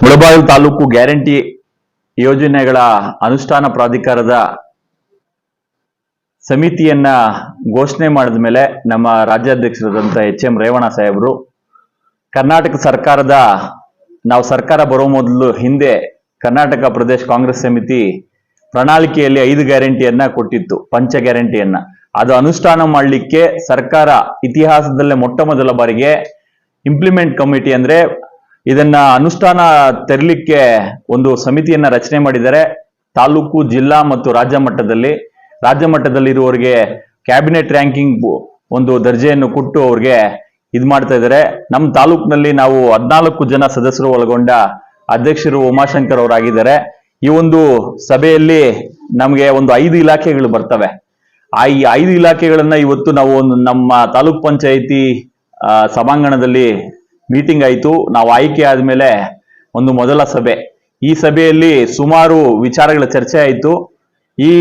Mulbagal taluk guarantee ಯೋಜನೆಗಳ ಅನುಷ್ಠಾನ ಪ್ರಾಧಿಕಾರದ ಸಮಿತಿಯನ್ನ ಘೋಷಣೆ ಮಾಡಿದ ಮೇಲೆ ನಮ್ಮ ರಾಜ್ಯಾಧ್ಯಕ್ಷರಾದಂಥ ಎಚ್ ಎಂ ರೇವಣ್ಣ ಸಾಹೇಬರು, ಕರ್ನಾಟಕ ಸರ್ಕಾರದ ನಾವು ಸರ್ಕಾರ ಬರೋ ಮೊದಲು ಹಿಂದೆ ಕರ್ನಾಟಕ ಪ್ರದೇಶ ಕಾಂಗ್ರೆಸ್ ಸಮಿತಿ ಪ್ರಣಾಳಿಕೆಯಲ್ಲಿ ಐದು ಗ್ಯಾರಂಟಿಯನ್ನ ಕೊಟ್ಟಿತ್ತು, ಪಂಚ ಗ್ಯಾರಂಟಿಯನ್ನ. ಅದು ಅನುಷ್ಠಾನ ಮಾಡಲಿಕ್ಕೆ ಸರ್ಕಾರ ಇತಿಹಾಸದಲ್ಲೇ ಮೊಟ್ಟ ಮೊದಲ ಬಾರಿಗೆ ಇಂಪ್ಲಿಮೆಂಟ್ ಕಮಿಟಿ ಅಂದ್ರೆ ಇದನ್ನ ಅನುಷ್ಠಾನ ತರಲಿಕ್ಕೆ ಒಂದು ಸಮಿತಿಯನ್ನ ರಚನೆ ಮಾಡಿದ್ದಾರೆ. ತಾಲೂಕು, ಜಿಲ್ಲಾ ಮತ್ತು ರಾಜ್ಯ ಮಟ್ಟದಲ್ಲಿ. ರಾಜ್ಯ ಮಟ್ಟದಲ್ಲಿರುವವರಿಗೆ ಕ್ಯಾಬಿನೆಟ್ ರ್ಯಾಂಕಿಂಗ್ ಒಂದು ದರ್ಜೆಯನ್ನು ಕೊಟ್ಟು ಅವ್ರಿಗೆ ಇದು ಮಾಡ್ತಾ ಇದ್ದಾರೆ. ನಮ್ಮ ತಾಲೂಕಿನಲ್ಲಿ ನಾವು ಹದಿನಾಲ್ಕು ಜನ ಸದಸ್ಯರು ಒಳಗೊಂಡ ಅಧ್ಯಕ್ಷರು ಉಮಾಶಂಕರ್ ಅವರಾಗಿದ್ದಾರೆ. ಈ ಒಂದು ಸಭೆಯಲ್ಲಿ ನಮಗೆ ಒಂದು ಐದು ಇಲಾಖೆಗಳು ಬರ್ತವೆ. ಆ ಈ ಐದು ಇಲಾಖೆಗಳನ್ನ ಇವತ್ತು ನಾವು ಒಂದು ನಮ್ಮ ತಾಲೂಕ್ ಪಂಚಾಯಿತಿ ಸಭಾಂಗಣದಲ್ಲಿ ಮೀಟಿಂಗ್ ಆಯಿತು. ನಾವು ಆಯ್ಕೆ ಆದಮೇಲೆ ಒಂದು ಮೊದಲ ಸಭೆ. ಈ ಸಭೆಯಲ್ಲಿ ಸುಮಾರು ವಿಚಾರಗಳ ಚರ್ಚೆ ಆಯಿತು. ಈ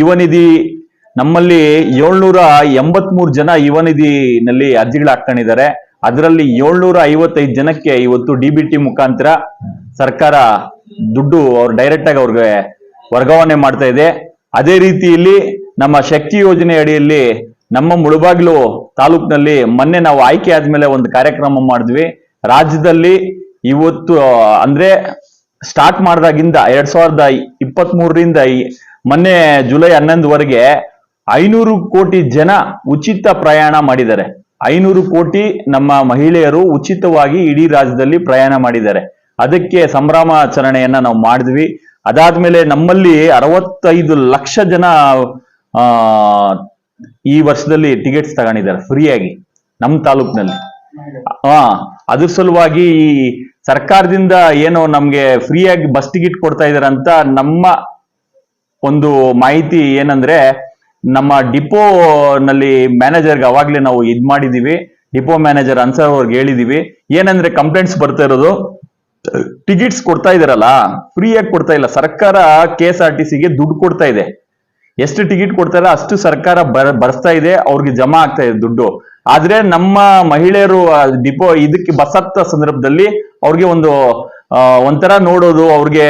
ಯುವನಿಧಿ ನಮ್ಮಲ್ಲಿ ಏಳ್ನೂರ ಎಂಬತ್ಮೂರು ಜನ ಯುವನಿಧಿನಲ್ಲಿ ಅರ್ಜಿಗಳು ಹಾಕೊಂಡಿದ್ದಾರೆ ಅದರಲ್ಲಿ ಏಳ್ನೂರ ಐವತ್ತೈದು ಜನಕ್ಕೆ ಇವತ್ತು ಡಿ ಬಿ ಟಿ ಮುಖಾಂತರ ಸರ್ಕಾರ ದುಡ್ಡು ಅವ್ರು ಡೈರೆಕ್ಟ್ ಆಗಿ ಅವ್ರಿಗೆ ವರ್ಗಾವಣೆ ಮಾಡ್ತಾ ಇದೆ. ಅದೇ ರೀತಿಯಲ್ಲಿ ನಮ್ಮ ಶಕ್ತಿ ಯೋಜನೆ ಅಡಿಯಲ್ಲಿ ನಮ್ಮ ಮುಳುಬಾಗಿಲು ತಾಲೂಕಿನಲ್ಲಿ ಮೊನ್ನೆ ನಾವು ಆಯ್ಕೆ ಆದ್ಮೇಲೆ ಒಂದು ಕಾರ್ಯಕ್ರಮ ಮಾಡಿದ್ವಿ. ರಾಜ್ಯದಲ್ಲಿ ಇವತ್ತು ಅಂದ್ರೆ ಸ್ಟಾರ್ಟ್ ಮಾಡಿದಾಗಿಂದ ಎರಡ್ ಸಾವಿರದ ಇಪ್ಪತ್ತ್ ಮೂರರಿಂದ ಮೊನ್ನೆ ಜುಲೈ ಹನ್ನೊಂದುವರೆಗೆ ಐನೂರು ಕೋಟಿ ಜನ ಉಚಿತ ಪ್ರಯಾಣ ಮಾಡಿದ್ದಾರೆ. ಐನೂರು ಕೋಟಿ ನಮ್ಮ ಮಹಿಳೆಯರು ಉಚಿತವಾಗಿ ಇಡೀ ರಾಜ್ಯದಲ್ಲಿ ಪ್ರಯಾಣ ಮಾಡಿದ್ದಾರೆ. ಅದಕ್ಕೆ ಸಂಭ್ರಮಾಚರಣೆಯನ್ನ ನಾವು ಮಾಡಿದ್ವಿ. ಅದಾದ್ಮೇಲೆ ನಮ್ಮಲ್ಲಿ ಅರವತ್ತೈದು ಲಕ್ಷ ಜನ, ಆ ಈ ವರ್ಷದಲ್ಲಿ ಟಿಕೆಟ್ಸ್ ತಗೊಂಡಿದ್ದಾರೆ ಫ್ರೀಯಾಗಿ ನಮ್ಮ ತಾಲೂಕಿನಲ್ಲಿ. ಹಾ ಅದ್ರ ಸಲುವಾಗಿ ಈ ಸರ್ಕಾರದಿಂದ ಏನೋ ನಮ್ಗೆ ಫ್ರೀಯಾಗಿ ಬಸ್ ಟಿಕೆಟ್ ಕೊಡ್ತಾ ಇದಾರೆ ಅಂತ ನಮ್ಮ ಒಂದು ಮಾಹಿತಿ ಏನಂದ್ರೆ, ನಮ್ಮ ಡಿಪೋ ನಲ್ಲಿ ಮ್ಯಾನೇಜರ್ಗೆ ಅವಾಗ್ಲೇ ನಾವು ಇದ್ ಮಾಡಿದೀವಿ ಡಿಪೋ ಮ್ಯಾನೇಜರ್ ಅನ್ಸರ್ ಅವ್ರಿಗೆ ಹೇಳಿದೀವಿ. ಏನಂದ್ರೆ ಕಂಪ್ಲೇಂಟ್ಸ್ ಬರ್ತಾ ಇರೋದು ಟಿಕೆಟ್ಸ್ ಕೊಡ್ತಾ ಇದಾರಲ್ಲ ಫ್ರೀಯಾಗಿ ಕೊಡ್ತಾ ಇಲ್ಲ. ಸರ್ಕಾರ ಕೆ ಎಸ್ ಆರ್ ಟಿ ಸಿಗೆ ದುಡ್ಡು ಕೊಡ್ತಾ ಇದೆ. ಎಷ್ಟು ಟಿಕೆಟ್ ಕೊಡ್ತಾರೆ ಅಷ್ಟು ಸರ್ಕಾರ ಬರ್, ಬರ್ಸ್ತಾ ಇದೆ, ಅವ್ರಿಗೆ ಜಮಾ ಆಗ್ತಾ ಇದೆ ದುಡ್ಡು. ಆದ್ರೆ ನಮ್ಮ ಮಹಿಳೆಯರು ಡಿಪೋ ಇದಕ್ಕೆ ಬಸ್ ಹತ್ತ ಸಂದರ್ಭದಲ್ಲಿ ಅವ್ರಿಗೆ ಒಂದು ಒಂಥರ ನೋಡೋದು, ಅವ್ರಿಗೆ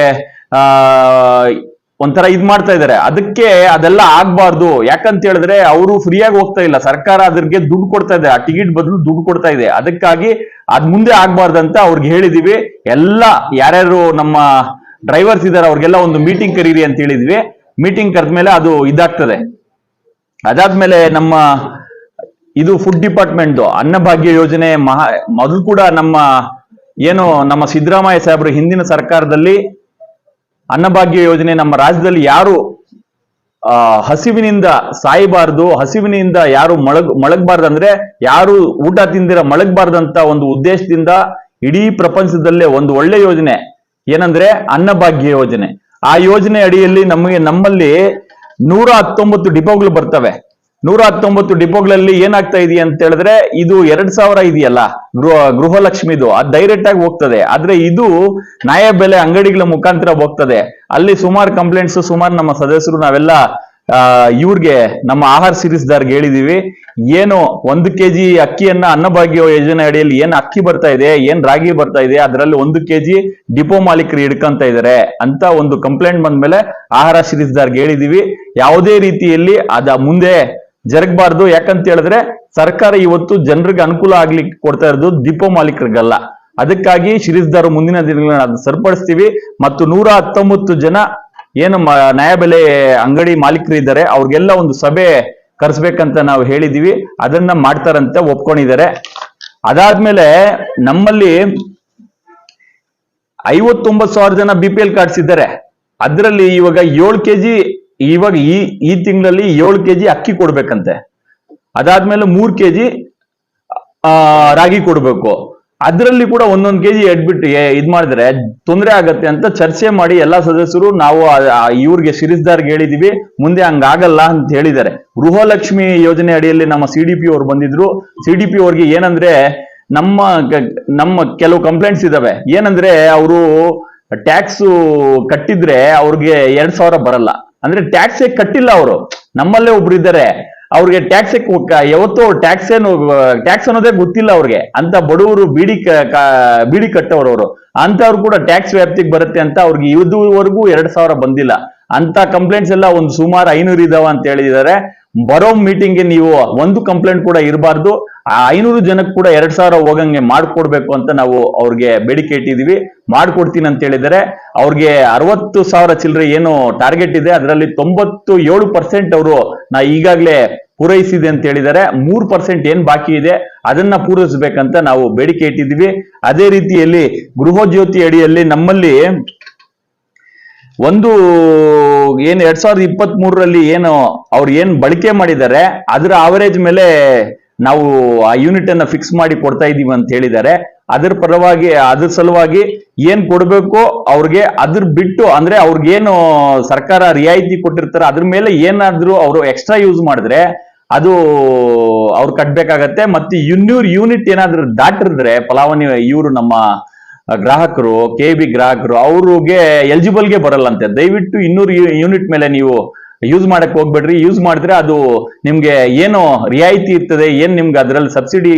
ಒಂಥರ ಇದ್ ಮಾಡ್ತಾ ಇದ್ದಾರೆ. ಅದಕ್ಕೆ ಅದೆಲ್ಲ ಆಗ್ಬಾರ್ದು. ಯಾಕಂತ ಹೇಳಿದ್ರೆ ಅವರು ಫ್ರೀಯಾಗಿ ಹೋಗ್ತಾ ಇಲ್ಲ. ಸರ್ಕಾರ ಅದ್ರಿಗೆ ದುಡ್ಡು ಕೊಡ್ತಾ ಇದೆ. ಆ ಟಿಕೆಟ್ ಬದಲು ದುಡ್ಡು ಕೊಡ್ತಾ ಇದೆ. ಅದಕ್ಕಾಗಿ ಅದ್ ಮುಂದೆ ಆಗ್ಬಾರ್ದಂತ ಅವ್ರಿಗೆ ಹೇಳಿದೀವಿ. ಎಲ್ಲ ಯಾರ್ಯಾರು ನಮ್ಮ ಡ್ರೈವರ್ಸ್ ಇದಾರೆ, ಅವ್ರಿಗೆಲ್ಲ ಒಂದು ಮೀಟಿಂಗ್ ಕರೀರಿ ಅಂತ ಹೇಳಿದ್ವಿ. ಮೀಟಿಂಗ್ ಕರೆದ್ಮೇಲೆ ಅದು ಇದಾಗ್ತದೆ. ಅದಾದ್ಮೇಲೆ ನಮ್ಮ ಇದು ಫುಡ್ ಡಿಪಾರ್ಟ್ಮೆಂಟ್ ಅನ್ನಭಾಗ್ಯ ಯೋಜನೆ ಮಹಾ, ಮೊದಲು ಕೂಡ ನಮ್ಮ ಏನು ನಮ್ಮ ಸಿದ್ದರಾಮಯ್ಯ ಸಾಹೇಬರು ಹಿಂದಿನ ಸರ್ಕಾರದಲ್ಲಿ ಅನ್ನಭಾಗ್ಯ ಯೋಜನೆ ನಮ್ಮ ರಾಜ್ಯದಲ್ಲಿ ಯಾರು ಹಸಿವಿನಿಂದ ಸಾಯಬಾರ್ದು, ಹಸಿವಿನಿಂದ ಯಾರು ಮೊಳಗ್, ಮೊಳಗಬಾರ್ದು ಅಂದ್ರೆ ಯಾರು ಊಟ ತಿಂದಿರ ಮೊಳಗಬಾರ್ದಂತ ಒಂದು ಉದ್ದೇಶದಿಂದ ಇಡೀ ಪ್ರಪಂಚದಲ್ಲೇ ಒಂದು ಒಳ್ಳೆ ಯೋಜನೆ ಏನಂದ್ರೆ ಅನ್ನಭಾಗ್ಯ ಯೋಜನೆ. ಆ ಯೋಜನೆ ಅಡಿಯಲ್ಲಿ ನಮಗೆ ನಮ್ಮಲ್ಲಿ ನೂರ ಹತ್ತೊಂಬತ್ತು ಡಿಪೋಗಳು ಬರ್ತವೆ. ನೂರ ಹತ್ತೊಂಬತ್ತು ಡಿಪೋಗಳಲ್ಲಿ ಏನಾಗ್ತಾ ಇದೆಯಾ ಅಂತ ಹೇಳಿದ್ರೆ, ಇದು ಎರಡ್ ಸಾವಿರ ಇದೆಯಲ್ಲ, ಗೃಹ, ಗೃಹಲಕ್ಷ್ಮಿದು, ಅದು ಡೈರೆಕ್ಟ್ ಆಗಿ ಹೋಗ್ತದೆ. ಆದ್ರೆ ಇದು ನ್ಯಾಯ ಬೆಲೆ ಅಂಗಡಿಗಳ ಮುಖಾಂತರ ಹೋಗ್ತದೆ. ಅಲ್ಲಿ ಸುಮಾರು ಕಂಪ್ಲೇಂಟ್ಸ್ ಸುಮಾರು ನಮ್ಮ ಸದಸ್ಯರು, ನಾವೆಲ್ಲ ಇವ್ರಿಗೆ ನಮ್ಮ ಆಹಾರ ಸಿರಿಸ್ದಾರ್ಗೆ ಹೇಳಿದೀವಿ, ಏನು ಒಂದು ಕೆಜಿ ಅಕ್ಕಿಯನ್ನ ಅನ್ನಭಾಗ್ಯ ಯೋಜನೆ ಅಡಿಯಲ್ಲಿ ಏನ್ ಅಕ್ಕಿ ಬರ್ತಾ ಇದೆ, ಏನ್ ರಾಗಿ ಬರ್ತಾ ಇದೆ, ಅದರಲ್ಲಿ ಒಂದು ಕೆಜಿ ಡಿಪೋ ಮಾಲೀಕರು ಹಿಡ್ಕೊಂತ ಇದಾರೆ ಅಂತ ಒಂದು ಕಂಪ್ಲೇಂಟ್ ಬಂದ್ಮೇಲೆ ಆಹಾರ ಸಿರಿಸ್ದಾರ್ಗೆ ಹೇಳಿದೀವಿ. ಯಾವುದೇ ರೀತಿಯಲ್ಲಿ ಅದ ಮುಂದೆ ಜರಗಬಾರ್ದು. ಯಾಕಂತ ಹೇಳಿದ್ರೆ ಸರ್ಕಾರ ಇವತ್ತು ಜನರಿಗೆ ಅನುಕೂಲ ಆಗ್ಲಿಕ್ಕೆ ಕೊಡ್ತಾ ಇರೋದು ಡಿಪೋ ಮಾಲೀಕರಿಗಲ್ಲ. ಅದಕ್ಕಾಗಿ ಶಿರೀಸ್ದಾರ್ ಮುಂದಿನ ದಿನಗಳನ್ನ ಸರಿಪಡಿಸ್ತೀವಿ. ಮತ್ತು ನೂರ ಹತ್ತೊಂಬತ್ತು ಜನ ಏನು ನ್ಯಾಯಬೆಲೆ ಅಂಗಡಿ ಮಾಲೀಕರು ಇದ್ದಾರೆ ಅವ್ರಿಗೆಲ್ಲ ಒಂದು ಸಭೆ ಕರೆಸ್ಬೇಕಂತ ನಾವು ಹೇಳಿದೀವಿ. ಅದನ್ನ ಮಾಡ್ತಾರಂತ ಒಪ್ಕೊಂಡಿದ್ದಾರೆ. ಅದಾದ್ಮೇಲೆ ನಮ್ಮಲ್ಲಿ ಐವತ್ತೊಂಬತ್ತು ಸಾವಿರ ಜನ ಬಿ ಪಿ ಎಲ್ ಕಾರ್ಡ್ಸ್ ಇದ್ದಾರೆ. ಅದರಲ್ಲಿ ಇವಾಗ ಏಳು ಕೆಜಿ, ಇವಾಗ ಈ ಈ ತಿಂಗಳಲ್ಲಿ ಏಳು ಕೆಜಿ ಅಕ್ಕಿ ಕೊಡ್ಬೇಕಂತೆ. ಅದಾದ್ಮೇಲೆ ಮೂರ್ ಕೆಜಿ ರಾಗಿ ಕೊಡ್ಬೇಕು. ಅದರಲ್ಲಿ ಕೂಡ ಒಂದೊಂದು ಕೆಜಿ ಎಡ್ಬಿಟ್ಟು ಇದ್ ಮಾಡಿದ್ರೆ ತೊಂದರೆ ಆಗತ್ತೆ ಅಂತ ಚರ್ಚೆ ಮಾಡಿ ಎಲ್ಲಾ ಸದಸ್ಯರು ನಾವು ಇವ್ರಿಗೆ ಶಿರೀಸ್ದಾರ್ಗೆ ಹೇಳಿದೀವಿ, ಮುಂದೆ ಹಂಗಾಗಲ್ಲ ಅಂತ ಹೇಳಿದ್ದಾರೆ. ಗೃಹಲಕ್ಷ್ಮಿ ಯೋಜನೆ ಅಡಿಯಲ್ಲಿ ನಮ್ಮ ಸಿ ಡಿ ಪಿ ಅವ್ರು ಬಂದಿದ್ರು. ಸಿ ಡಿ ಪಿ ಅವ್ರಿಗೆ ಏನಂದ್ರೆ ನಮ್ಮ ನಮ್ಮ ಕೆಲವು ಕಂಪ್ಲೇಂಟ್ಸ್ ಇದಾವೆ. ಏನಂದ್ರೆ ಅವರು ಟ್ಯಾಕ್ಸ್ ಕಟ್ಟಿದ್ರೆ ಅವ್ರಿಗೆ ಎರಡ್ ಸಾವಿರ ಬರಲ್ಲ. ಅಂದ್ರೆ ಟ್ಯಾಕ್ಸೇ ಕಟ್ಟಿಲ್ಲ ಅವರು. ನಮ್ಮಲ್ಲೇ ಒಬ್ರು ಇದ್ದಾರೆ. ಅವ್ರಿಗೆ ಟ್ಯಾಕ್ಸ್ ಯಾವತ್ತೂ ಟ್ಯಾಕ್ಸ್ ಏನು ಟ್ಯಾಕ್ಸ್ ಅನ್ನೋದೇ ಗೊತ್ತಿಲ್ಲ ಅವ್ರಿಗೆ. ಅಂತ ಬಡವರು ಬೀಡಿ ಬೀಡಿ ಕಟ್ಟೋರು ಅವರು ಅಂತವ್ರು ಕೂಡ ಟ್ಯಾಕ್ಸ್ ವ್ಯಾಪ್ತಿಗೆ ಬರುತ್ತೆ ಅಂತ ಅವ್ರಿಗೆ ಇದುವರೆಗೂ ಎರಡ್ ಸಾವಿರ ಬಂದಿಲ್ಲ. ಅಂತ ಕಂಪ್ಲೇಂಟ್ಸ್ ಎಲ್ಲ ಒಂದು ಸುಮಾರು ಐನೂರು ಇದಾವ ಅಂತ ಹೇಳಿದ್ದಾರೆ. ಬರೋ ಮೀಟಿಂಗ್ಗೆ ನೀವು ಒಂದು ಕಂಪ್ಲೇಂಟ್ ಕೂಡ ಇರಬಾರ್ದು. ಆ ಐನೂರು ಜನಕ್ಕೆ ಕೂಡ ಎರಡ್ ಸಾವಿರ ಹೋಗಂಗೆ ಮಾಡ್ಕೊಡ್ಬೇಕು ಅಂತ ನಾವು ಅವ್ರಿಗೆ ಬೇಡಿಕೆ ಇಟ್ಟಿದೀವಿ. ಮಾಡ್ಕೊಡ್ತೀನಿ ಅಂತ ಹೇಳಿದರೆ ಅವ್ರಿಗೆ ಅರವತ್ತು ಸಾವಿರ ಚಿಲ್ಲರೆ ಏನು ಟಾರ್ಗೆಟ್ ಇದೆ. ಅದರಲ್ಲಿ ತೊಂಬತ್ತು ಏಳು ಪರ್ಸೆಂಟ್ ಅವರು ನಾ ಈಗಾಗಲೇ ಪೂರೈಸಿದೆ ಅಂತ ಹೇಳಿದ್ದಾರೆ. ಮೂರು ಪರ್ಸೆಂಟ್ ಏನ್ ಬಾಕಿ ಇದೆ ಅದನ್ನ ಪೂರೈಸಬೇಕಂತ ನಾವು ಬೇಡಿಕೆ ಇಟ್ಟಿದ್ದೀವಿ ಅದೇ ರೀತಿಯಲ್ಲಿ ಗೃಹಜ್ಯೋತಿ ಅಡಿಯಲ್ಲಿ ನಮ್ಮಲ್ಲಿ ಒಂದು ಏನು ಎರಡ್ ಸಾವಿರದ ಇಪ್ಪತ್ತ್ ಮೂರರಲ್ಲಿ ಏನು ಅವ್ರು ಏನ್ ಬಳಕೆ ಮಾಡಿದ್ದಾರೆ, ಅದರ ಆವರೇಜ್ ಮೇಲೆ ನಾವು ಆ ಯೂನಿಟ್ ಅನ್ನ ಫಿಕ್ಸ್ ಮಾಡಿ ಕೊಡ್ತಾ ಇದೀವಿ ಅಂತ ಹೇಳಿದ್ದಾರೆ. ಅದ್ರ ಪರವಾಗಿ, ಅದ್ರ ಸಲುವಾಗಿ ಏನ್ ಕೊಡ್ಬೇಕು ಅವ್ರಿಗೆ ಅದ್ರ ಬಿಟ್ಟು, ಅಂದ್ರೆ ಅವ್ರಿಗೇನು ಸರ್ಕಾರ ರಿಯಾಯಿತಿ ಕೊಟ್ಟಿರ್ತಾರೆ ಅದ್ರ ಮೇಲೆ ಏನಾದ್ರೂ ಅವರು ಎಕ್ಸ್ಟ್ರಾ ಯೂಸ್ ಮಾಡಿದ್ರೆ ಅದು ಅವ್ರು ಕಟ್ಬೇಕಾಗತ್ತೆ. ಮತ್ತೆ ಇನ್ನೂರು ಯೂನಿಟ್ ಏನಾದ್ರೂ ದಾಟಿದ್ರೆ ಫಲಾವಣಿ ಇವರು ನಮ್ಮ ಗ್ರಾಹಕರು ಕೆ ಬಿ ಗ್ರಾಹಕರು ಅವ್ರಿಗೆ ಎಲಿಜಿಬಲ್ಗೆ ಬರಲ್ಲಂತೆ. ದಯವಿಟ್ಟು ಇನ್ನೂರು ಯೂನಿಟ್ ಮೇಲೆ ನೀವು ಯೂಸ್ ಮಾಡಕ್ಕೆ ಹೋಗ್ಬೇಡ್ರಿ. ಯೂಸ್ ಮಾಡಿದ್ರೆ ಅದು ನಿಮ್ಗೆ ಏನು ರಿಯಾಯಿತಿ ಇರ್ತದೆ, ಏನು ನಿಮ್ಗೆ ಅದರಲ್ಲಿ ಸಬ್ಸಿಡಿ,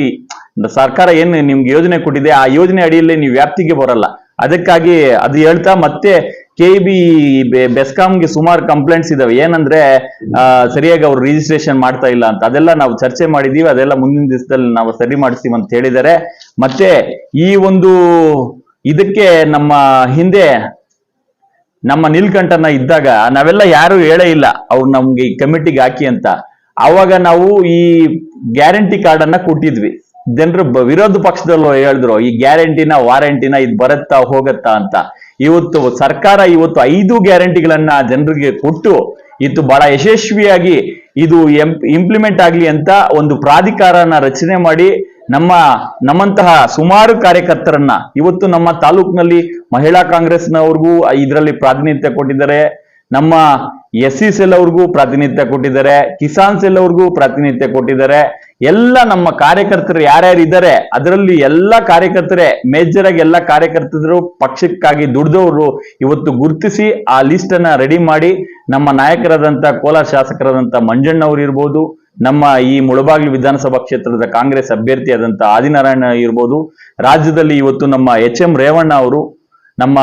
ಸರ್ಕಾರ ಏನು ನಿಮ್ಗೆ ಯೋಜನೆ ಕೊಟ್ಟಿದೆ, ಆ ಯೋಜನೆ ಅಡಿಯಲ್ಲಿ ನೀವು ವ್ಯಾಪ್ತಿಗೆ ಬರಲ್ಲ. ಅದಕ್ಕಾಗಿ ಅದು ಹೇಳ್ತಾ ಮತ್ತೆ ಕೆ ಬಿ, ಬೆಸ್ಕಾಂಗೆ ಸುಮಾರು ಕಂಪ್ಲೇಂಟ್ಸ್ ಇದಾವೆ. ಏನಂದ್ರೆ ಸರಿಯಾಗಿ ಅವ್ರು ರಿಜಿಸ್ಟ್ರೇಷನ್ ಮಾಡ್ತಾ ಇಲ್ಲ ಅಂತ. ಅದೆಲ್ಲ ನಾವು ಚರ್ಚೆ ಮಾಡಿದೀವಿ. ಅದೆಲ್ಲ ಮುಂದಿನ ದಿವಸದಲ್ಲಿ ನಾವು ಸರಿ ಮಾಡಿಸ್ತೀವಿ ಅಂತ ಹೇಳಿದ್ದಾರೆ. ಮತ್ತೆ ಈ ಒಂದು ಇದಕ್ಕೆ ನಮ್ಮ ಹಿಂದೆ ನಮ್ಮ ನೀಲ್ಕಂಠನ ಇದ್ದಾಗ ನಾವೆಲ್ಲ ಯಾರು ಹೇಳೇ ಇಲ್ಲ, ಅವ್ರು ನಮ್ಗೆ ಈ ಕಮಿಟಿಗೆ ಹಾಕಿ ಅಂತ. ಆವಾಗ ನಾವು ಈ ಗ್ಯಾರಂಟಿ ಕಾರ್ಡ್ ಅನ್ನ ಕೊಟ್ಟಿದ್ವಿ. ಜನರು ವಿರೋಧ ಪಕ್ಷದಲ್ಲೂ ಹೇಳಿದ್ರು, ಈ ಗ್ಯಾರಂಟಿನ ವಾರಂಟಿನ ಇದು ಬರುತ್ತಾ ಹೋಗತ್ತಾ ಅಂತ. ಇವತ್ತು ಸರ್ಕಾರ ಇವತ್ತು ಐದು ಗ್ಯಾರಂಟಿಗಳನ್ನ ಜನರಿಗೆ ಕೊಟ್ಟು ಇತ್ತು ಬಹಳ ಯಶಸ್ವಿಯಾಗಿ ಇದು ಇಂಪ್ಲಿಮೆಂಟ್ ಆಗ್ಲಿ ಅಂತ ಒಂದು ಪ್ರಾಧಿಕಾರನ ರಚನೆ ಮಾಡಿ ನಮ್ಮ, ನಮ್ಮಂತಹ ಸುಮಾರು ಕಾರ್ಯಕರ್ತರನ್ನ ಇವತ್ತು ನಮ್ಮ ತಾಲೂಕಿನಲ್ಲಿ ಮಹಿಳಾ ಕಾಂಗ್ರೆಸ್ನವ್ರಿಗೂ ಇದರಲ್ಲಿ ಪ್ರಾತಿನಿಧ್ಯ ಕೊಟ್ಟಿದ್ದಾರೆ. ನಮ್ಮ ಎಸ್ ಸಿ ಸೆಲ್ ಅವ್ರಿಗೂ ಪ್ರಾತಿನಿಧ್ಯ ಕೊಟ್ಟಿದ್ದಾರೆ. ಕಿಸಾನ್ ಸೆಲ್ ಅವ್ರಿಗೂ ಪ್ರಾತಿನಿಧ್ಯ ಕೊಟ್ಟಿದ್ದಾರೆ. ಎಲ್ಲ ನಮ್ಮ ಕಾರ್ಯಕರ್ತರು ಯಾರ್ಯಾರು ಇದ್ದಾರೆ, ಅದರಲ್ಲಿ ಎಲ್ಲ ಕಾರ್ಯಕರ್ತರೇ ಮೇಜರ್ ಆಗಿ ಎಲ್ಲ ಕಾರ್ಯಕರ್ತರು ಪಕ್ಷಕ್ಕಾಗಿ ದುಡ್ದವರು ಇವತ್ತು ಗುರುತಿಸಿ ಆ ಲಿಸ್ಟ್ ಅನ್ನ ರೆಡಿ ಮಾಡಿ ನಮ್ಮ ನಾಯಕರಾದಂತ ಕೋಲಾರ ಶಾಸಕರಾದಂತ ಮಂಜಣ್ಣವ್ರು ಇರ್ಬೋದು ನಮ್ಮ ಈ ಮುಳಬಾಗಿಲು ವಿಧಾನಸಭಾ ಕ್ಷೇತ್ರದ ಕಾಂಗ್ರೆಸ್ ಅಭ್ಯರ್ಥಿಯಾದಂಥ ಆದಿನಾರಾಯಣ ಇರ್ಬೋದು. ರಾಜ್ಯದಲ್ಲಿ ಇವತ್ತು ನಮ್ಮ ಎಚ್ ಎಂ ರೇವಣ್ಣ ಅವರು, ನಮ್ಮ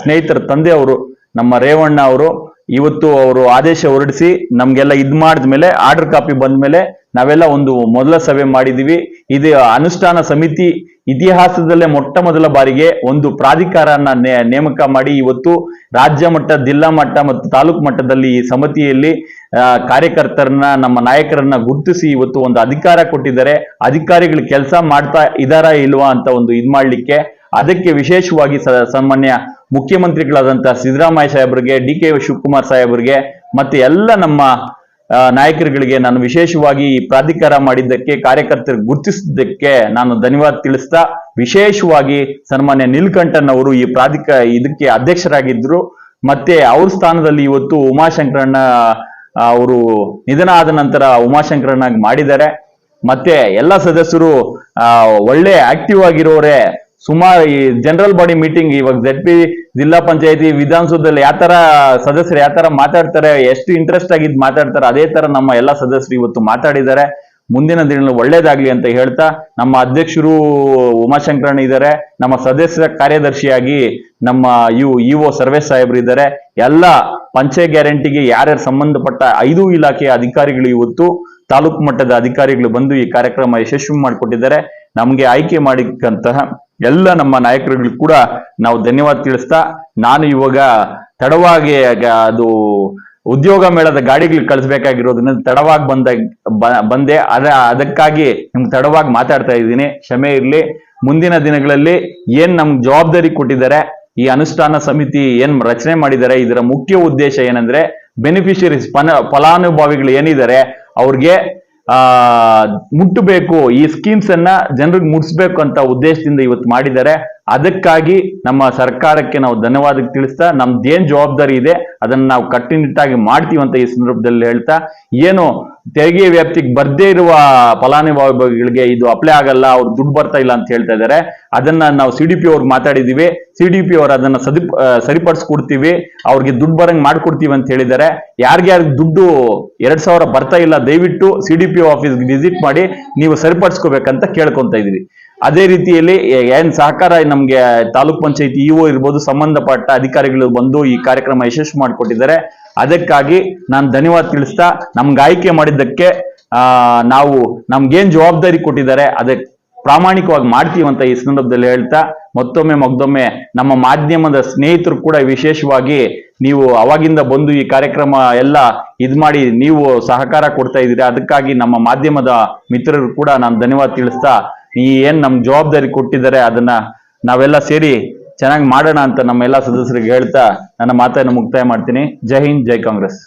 ಸ್ನೇಹಿತರ ತಂದೆ ಅವರು, ನಮ್ಮ ರೇವಣ್ಣ ಅವರು ಇವತ್ತು ಅವರು ಆದೇಶ ಹೊರಡಿಸಿ ನಮ್ಗೆಲ್ಲ ಇದ್ ಮಾಡಿದ್ಮೇಲೆ ಆರ್ಡರ್ ಕಾಪಿ ಬಂದ್ಮೇಲೆ ನಾವೆಲ್ಲ ಒಂದು ಮೊದಲ ಸಭೆ ಮಾಡಿದೀವಿ. ಇದು ಅನುಷ್ಠಾನ ಸಮಿತಿ ಇತಿಹಾಸದಲ್ಲೇ ಮೊಟ್ಟ ಮೊದಲ ಬಾರಿಗೆ ಒಂದು ಪ್ರಾಧಿಕಾರನ ನೇಮಕ ಮಾಡಿ ಇವತ್ತು ರಾಜ್ಯ ಮಟ್ಟ, ಜಿಲ್ಲಾ ಮಟ್ಟ ಮತ್ತು ತಾಲೂಕು ಮಟ್ಟದಲ್ಲಿ ಈ ಸಮಿತಿಯಲ್ಲಿ ಕಾರ್ಯಕರ್ತರನ್ನ, ನಮ್ಮ ನಾಯಕರನ್ನ ಗುರುತಿಸಿ ಇವತ್ತು ಒಂದು ಅಧಿಕಾರ ಕೊಟ್ಟಿದ್ದಾರೆ. ಅಧಿಕಾರಿಗಳು ಕೆಲಸ ಮಾಡ್ತಾ ಇದಾರಾ ಇಲ್ವಾ ಅಂತ ಒಂದು ಇದ್ ಮಾಡ್ಲಿಕ್ಕೆ ಅದಕ್ಕೆ ವಿಶೇಷವಾಗಿ ಸಾಮಾನ್ಯ ಮುಖ್ಯಮಂತ್ರಿಗಳಾದಂತಹ ಸಿದ್ದರಾಮಯ್ಯ ಸಾಹೇಬರಿಗೆ, ಡಿ ಕೆ ಶಿವಕುಮಾರ್ ಸಾಹೇಬರಿಗೆ ಮತ್ತೆ ಎಲ್ಲ ನಮ್ಮ ನಾಯಕರುಗಳಿಗೆ ನಾನು ವಿಶೇಷವಾಗಿ ಪ್ರಾಧಿಕಾರ ಮಾಡಿದ್ದಕ್ಕೆ, ಕಾರ್ಯಕರ್ತರು ಗುರುತಿಸಿದ್ದಕ್ಕೆ ನಾನು ಧನ್ಯವಾದ ತಿಳಿಸ್ತಾ, ವಿಶೇಷವಾಗಿ ಸನ್ಮಾನ್ಯ ನೀಲ್ಕಂಠನ್ ಅವರು ಈ ಪ್ರಾಧಿಕ, ಇದಕ್ಕೆ ಅಧ್ಯಕ್ಷರಾಗಿದ್ರು. ಮತ್ತೆ ಅವ್ರ ಸ್ಥಾನದಲ್ಲಿ ಇವತ್ತು ಉಮಾಶಂಕರಣ್ಣ ಅವರು ನಿಧನ ಆದ ನಂತರ ಉಮಾಶಂಕರಣ್ಣಾಗಿ ಮಾಡಿದ್ದಾರೆ. ಮತ್ತೆ ಎಲ್ಲ ಸದಸ್ಯರು ಒಳ್ಳೆ ಆಕ್ಟಿವ್ ಆಗಿರೋರೆ. ಸುಮಾರು ಈ ಜನರಲ್ ಬಾಡಿ ಮೀಟಿಂಗ್ ಇವಾಗ ಜೆಡ್ ಪಿ ಜಿಲ್ಲಾ ಪಂಚಾಯತಿ, ವಿಧಾನಸೌಧದಲ್ಲಿ ಯಾವ ತರ ಸದಸ್ಯರು ಯಾವ ತರ ಮಾತಾಡ್ತಾರೆ, ಎಷ್ಟು ಇಂಟ್ರೆಸ್ಟ್ ಆಗಿದ್ದು ಮಾತಾಡ್ತಾರೆ, ಅದೇ ತರ ನಮ್ಮ ಎಲ್ಲ ಸದಸ್ಯರು ಇವತ್ತು ಮಾತಾಡಿದ್ದಾರೆ. ಮುಂದಿನ ದಿನ ಒಳ್ಳೇದಾಗ್ಲಿ ಅಂತ ಹೇಳ್ತಾ, ನಮ್ಮ ಅಧ್ಯಕ್ಷರು ಉಮಾಶಂಕರಣ್ಣ ಇದ್ದಾರೆ, ನಮ್ಮ ಸದಸ್ಯ ಕಾರ್ಯದರ್ಶಿಯಾಗಿ ನಮ್ಮ ಯು ಇಒ ಸರ್ವೇಶ್ ಸಾಹೇಬ್ರು ಇದ್ದಾರೆ. ಎಲ್ಲ ಪಂಚೆ ಗ್ಯಾರಂಟಿಗೆ ಯಾರ್ಯಾರು ಸಂಬಂಧಪಟ್ಟ ಐದು ಇಲಾಖೆಯ ಅಧಿಕಾರಿಗಳು ಇವತ್ತು, ತಾಲೂಕು ಮಟ್ಟದ ಅಧಿಕಾರಿಗಳು ಬಂದು ಈ ಕಾರ್ಯಕ್ರಮ ಯಶಸ್ವಿ ಮಾಡಿಕೊಟ್ಟಿದ್ದಾರೆ. ನಮಗೆ ಆಯ್ಕೆ ಮಾಡಿದಂತಹ ಎಲ್ಲ ನಮ್ಮ ನಾಯಕರುಗಳು ಕೂಡ ನಾವು ಧನ್ಯವಾದ ತಿಳಿಸ್ತಾ, ನಾನು ಇವಾಗ ತಡವಾಗಿ ಅದು ಉದ್ಯೋಗ ಮೇಳದ ಗಾಡಿಗಳಿಗೆ ಕಳಿಸ್ಬೇಕಾಗಿರೋದ್ರಿಂದ ತಡವಾಗಿ ಬಂದ ಬಂದೆ. ಅದ, ಅದಕ್ಕಾಗಿ ನಿಮ್ಗೆ ತಡವಾಗಿ ಮಾತಾಡ್ತಾ ಇದ್ದೀನಿ. ಕ್ಷಮೆ ಇರಲಿ. ಮುಂದಿನ ದಿನಗಳಲ್ಲಿ ಏನ್ ನಮ್ಗೆ ಜವಾಬ್ದಾರಿ ಕೊಟ್ಟಿದ್ದಾರೆ, ಈ ಅನುಷ್ಠಾನ ಸಮಿತಿ ಏನ್ ರಚನೆ ಮಾಡಿದ್ದಾರೆ, ಇದರ ಮುಖ್ಯ ಉದ್ದೇಶ ಏನಂದ್ರೆ ಬೆನಿಫಿಷರೀಸ್ ಫಲಾನುಭವಿಗಳು ಏನಿದ್ದಾರೆ, ಅವ್ರಿಗೆ ಆ ಮುಟ್ಟಬೇಕು. ಈ ಸ್ಕೀಮ್ಸ್ ಅನ್ನ ಜನರಿಗೆ ಮುಟ್ಸ್ಬೇಕು ಅಂತ ಉದ್ದೇಶದಿಂದ ಇವತ್ತು ಮಾಡಿದ್ದಾರೆ. ಅದಕ್ಕಾಗಿ ನಮ್ಮ ಸರ್ಕಾರಕ್ಕೆ ನಾವು ಧನ್ಯವಾದ ತಿಳಿಸ್ತಾ ನಮ್ದೇನ್ ಜವಾಬ್ದಾರಿ ಇದೆ, ಅದನ್ನ ನಾವು ಕಟ್ಟುನಿಟ್ಟಾಗಿ ಮಾಡ್ತೀವಿ ಅಂತ ಈ ಸಂದರ್ಭದಲ್ಲಿ ಹೇಳ್ತಾ, ಏನು ತೆರಿಗೆ ವ್ಯಾಪ್ತಿಗೆ ಬರ್ದೇ ಇರುವ ಫಲಾನುಭವಿಗಳಿಗೆ ಇದು ಅಪ್ಲೈ ಆಗಲ್ಲ, ಅವ್ರು ದುಡ್ಡು ಬರ್ತಾ ಇಲ್ಲ ಅಂತ ಹೇಳ್ತಾ ಇದ್ದಾರೆ, ಅದನ್ನ ನಾವು ಸಿ ಡಿ ಪಿ ಅವ್ರಿಗೆ ಮಾತಾಡಿದೀವಿ ಸಿ ಡಿ ಪಿ ಅವರು ಅದನ್ನ ಸದಿ ಸರಿಪಡಿಸ್ಕೊಡ್ತೀವಿ, ಅವ್ರಿಗೆ ದುಡ್ಡು ಬರಂಗ್ ಮಾಡ್ಕೊಡ್ತೀವಿ ಅಂತ ಹೇಳಿದ್ದಾರೆ ಯಾರ್ಗ್ಯಾರಿಗೆ ದುಡ್ಡು ಎರಡ್ ಸಾವಿರ ಬರ್ತಾ ಇಲ್ಲ, ದಯವಿಟ್ಟು ಸಿ ಡಿ ಪಿ ಆಫೀಸ್ಗೆ ವಿಸಿಟ್ ಮಾಡಿ, ನೀವು ಸರಿಪಡಿಸ್ಕೋಬೇಕಂತ ಕೇಳ್ಕೊಂತ ಇದೀವಿ. ಅದೇ ರೀತಿಯಲ್ಲಿ ಏನ್ ಸಹಕಾರ ನಮ್ಗೆ ತಾಲೂಕ್ ಪಂಚಾಯತಿ ಇಒ ಇರ್ಬೋದು, ಸಂಬಂಧಪಟ್ಟ ಅಧಿಕಾರಿಗಳು ಬಂದು ಈ ಕಾರ್ಯಕ್ರಮ ಯಶಸ್ವಿ ಮಾಡಿಕೊಟ್ಟಿದ್ದಾರೆ. ಅದಕ್ಕಾಗಿ ನಾನು ಧನ್ಯವಾದ ತಿಳಿಸ್ತಾ, ನಮ್ಗೆ ಆಯ್ಕೆ ಮಾಡಿದ್ದಕ್ಕೆ ನಾವು ನಮ್ಗೇನ್ ಜವಾಬ್ದಾರಿ ಕೊಟ್ಟಿದ್ದಾರೆ ಅದಕ್ಕೆ ಪ್ರಾಮಾಣಿಕವಾಗಿ ಮಾಡ್ತೀವಿ ಅಂತ ಈ ಸಂದರ್ಭದಲ್ಲಿ ಹೇಳ್ತಾ, ಮತ್ತೊಮ್ಮೆ ಮಗ್ದೊಮ್ಮೆ ನಮ್ಮ ಮಾಧ್ಯಮದ ಸ್ನೇಹಿತರು ಕೂಡ ವಿಶೇಷವಾಗಿ ನೀವು ಅವಾಗಿಂದ ಬಂದು ಈ ಕಾರ್ಯಕ್ರಮ ಎಲ್ಲ ಇದ್ ಮಾಡಿ ನೀವು ಸಹಕಾರ ಕೊಡ್ತಾ ಇದ್ದೀರಾ. ಅದಕ್ಕಾಗಿ ನಮ್ಮ ಮಾಧ್ಯಮದ ಮಿತ್ರರು ಕೂಡ ನಾನು ಧನ್ಯವಾದ ತಿಳಿಸ್ತಾ ಈ ಏನ್ ನಮ್ ಜವಾಬ್ದಾರಿ ಕೊಟ್ಟಿದ್ದಾರೆ ಅದನ್ನ ನಾವೆಲ್ಲ ಸೇರಿ ಚೆನ್ನಾಗಿ ಮಾಡೋಣ ಅಂತ ನಮ್ಮ ಎಲ್ಲ ಸದಸ್ಯರಿಗೆ ಹೇಳ್ತಾ ನನ್ನ ಮಾತನ್ನು ಮುಕ್ತಾಯ ಮಾಡ್ತೀನಿ. ಜೈ ಹಿಂದ್, ಜೈ ಕಾಂಗ್ರೆಸ್.